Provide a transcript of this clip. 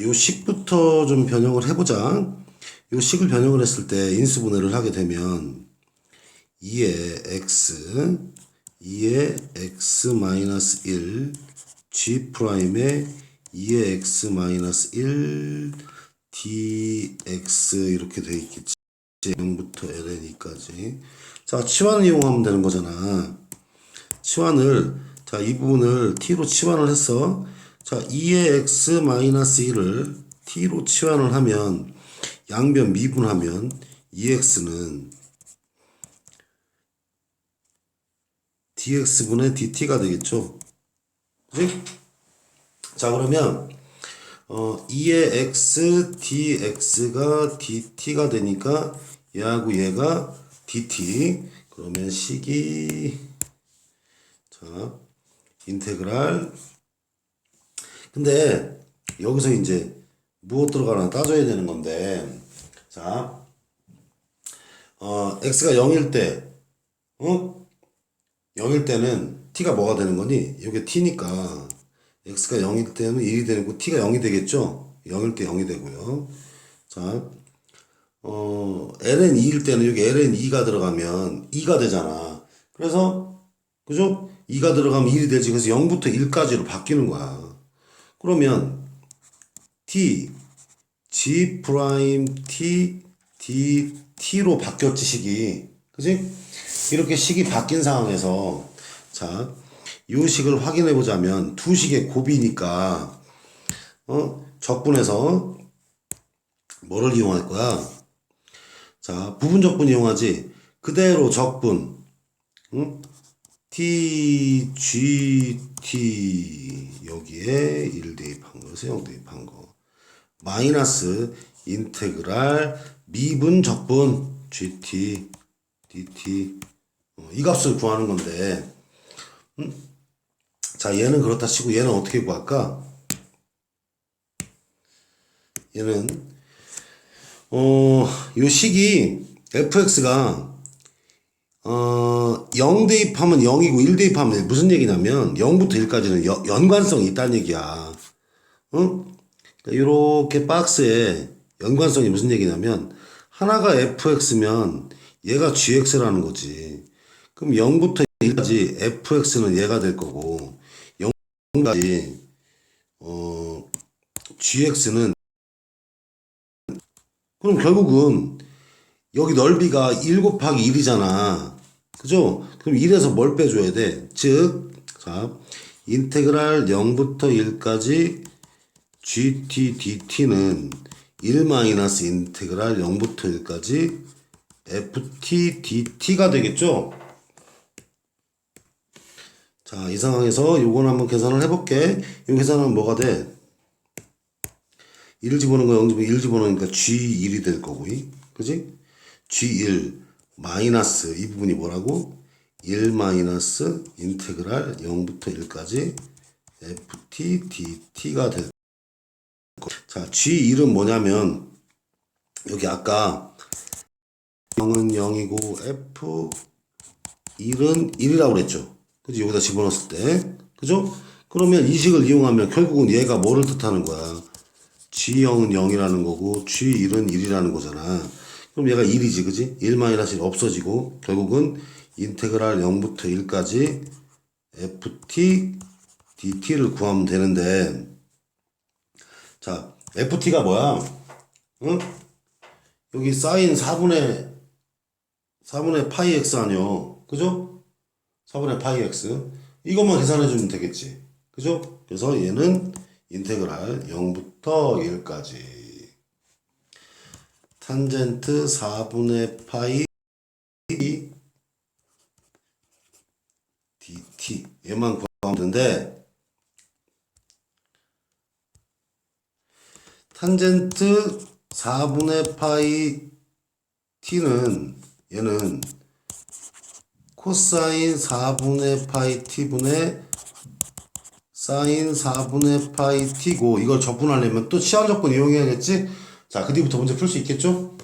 요 식부터 좀 변형을 해보자. 요 식을 변형을 했을 때 인수분해를 하게 되면 2의 x, 2의 x 마이너스 1, g 프라임의 2의 x 마이너스 1, dx 이렇게 돼 있겠지. 0부터 ln까지. 자, 치환을 이용하면 되는 거잖아. 치환을 자, 이 부분을 t로 치환을 했어. 자, 2의 x 마이너스 1을 t로 치환을 하면 양변 미분하면 2x는 dx분의 dt가 되겠죠. 그지? 자, 그러면 어, 2의 x dx가 dt가 되니까 얘하고 얘가 dt 그러면 식이 자, 인테그랄 근데 여기서 이제 무엇 들어가나 따져야 되는 건데 자 어, x가 0일 때 어? 0일 때는 t가 뭐가 되는 거니? 이게 t니까 x가 0일 때는 1이 되고 t가 0이 되겠죠? 0일 때 0이 되고요. 자, 어, ln 2일 때는 여기 ln 2가 들어가면 2가 되잖아. 그래서 그죠? 2가 들어가면 1이 되지. 그래서 0부터 1까지로 바뀌는 거야. 그러면 t g 프라임 t d t로 바뀌었지 식이. 그지? 이렇게 식이 바뀐 상황에서 자, 이 식을 확인해 보자면 두 식의 곱이니까 어? 적분에서 뭐를 이용할 거야? 자, 부분 적분 이용하지. 그대로 적분. 응? T, G, T 여기에 1 대입한 거에서 0 대입한 거. 마이너스 인테그랄 미분 적분 GT, DT 어, 이 값을 구하는 건데 음? 자 얘는 그렇다 치고 얘는 어떻게 구할까? 얘는 어, 요 식이 fx가 어, 0 대입하면 0이고 1 대입하면 무슨 얘기냐면 0부터 1까지는 여, 연관성이 있다는 얘기야. 응? 이렇게 박스에 연관성이 무슨 얘기냐면 하나가 fx면 얘가 gx라는 거지. 그럼 0부터 1까지 fx는 얘가 될 거고 0까지 어, gx는 그럼 결국은 여기 넓이가 1 곱하기 1이잖아. 그죠? 그럼 1에서 뭘 빼줘야 돼? 즉, 자, 인테그랄 0부터 1까지 gt dt는 1 마이너스 인테그랄 0부터 1까지 ft dt가 되겠죠? 자, 이 상황에서 요건 한번 계산을 해볼게. 이 계산은 뭐가 돼? 1을 집어넣은 거 0 집어 1 집어넣으니까 G1이 될 거고, 그지? G1 마이너스 이 부분이 뭐라고? 1 마이너스 인테그랄 0부터 1까지 ft dt가 될 거. 자, G1은 뭐냐면 여기 아까 0은 0이고 f 1은 1이라고 그랬죠. 그지? 여기다 집어넣었을 때. 그죠? 그러면 이 식을 이용하면 결국은 얘가 뭐를 뜻하는 거야? G0은 0이라는 거고 G1은 1이라는 거잖아. 그럼 얘가 1이지, 그지? 1 마이너스 1 없어지고 결국은 인테그랄 0부터 1까지 ft dt를 구하면 되는데 자, ft가 뭐야? 응? 여기 사인 4분의 4분의 파이 x 아니요. 그죠? 4분의 파이 x. 이것만 계산해 주면 되겠지. 그죠? 그래서 얘는 인테그랄 0부터 1까지 탄젠트 4분의 파이 dt 얘만 구하면 되는데 탄젠트 4분의 파이 t는 얘는 코사인 4분의 파이 t분의 사인 4분의 파이 t고 이걸 적분하려면 또 시한 적분 이용해야겠지? 자, 그 뒤부터 문제 풀 수 있겠죠?